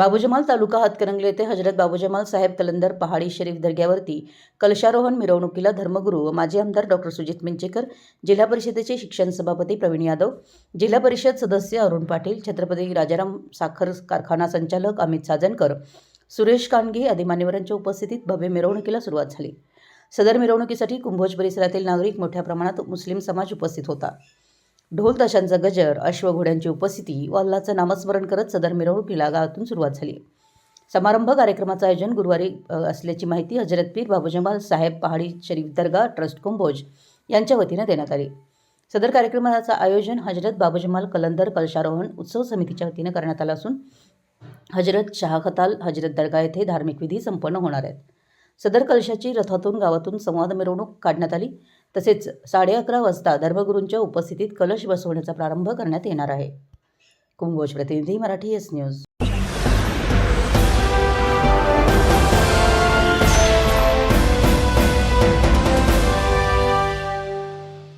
बाबूजमाल तालुका हातकणंगले येथे हजरत बाबूजमाल साहेब कलंदर पहाडी शरीफ दर्ग्यावरती कलशारोहण मिरवणुकीला धर्मगुरू व माजी आमदार डॉक्टर सुजित मिंचेकर जिल्हा परिषदेचे शिक्षण सभापती प्रवीण यादव जिल्हा परिषद सदस्य अरुण पाटील छत्रपती राजाराम साखर कारखाना संचालक अमित साजनकर सुरेश कानगे आदी मान्यवरांच्या उपस्थितीत भव्य मिरवणुकीला सुरुवात झाली. सदर मिरवणुकीसाठी कुंभोज परिसरातील नागरिक मोठ्या प्रमाणात मुस्लिम समाज उपस्थित होता. ढोल ताशांचा गजर अश्वघोड्यांची उपस्थिती व अल्लाचं नामस्मरण करत सदर मिरवणुकीला गावातून सुरुवात झाली. समारंभ कार्यक्रमाचं आयोजन गुरुवारी असल्याची माहिती हजरत पीर बाबूजमाल साहेब पहाडी शरीफ दर्गा ट्रस्ट कुंभोज यांच्या वतीनं देण्यात आली. सदर कार्यक्रमाचं आयोजन हजरत बाबूजमाल कलंदर कलशारोहण उत्सव समितीच्या वतीनं करण्यात आलं असून हजरत शाहखताल हजरत दर्गा येथे धार्मिक विधी संपन्न होणार आहेत. सदर कलशाची रथातून गावातून संवाद मिरवणूक काढण्यात आली. तसेच साडे अकरा वाजता धर्मगुरूंच्या उपस्थितीत कलश बसवण्याचा प्रारंभ करण्यात येणार आहे. कुंभोज प्रतिनिधी मराठी एस न्यूज.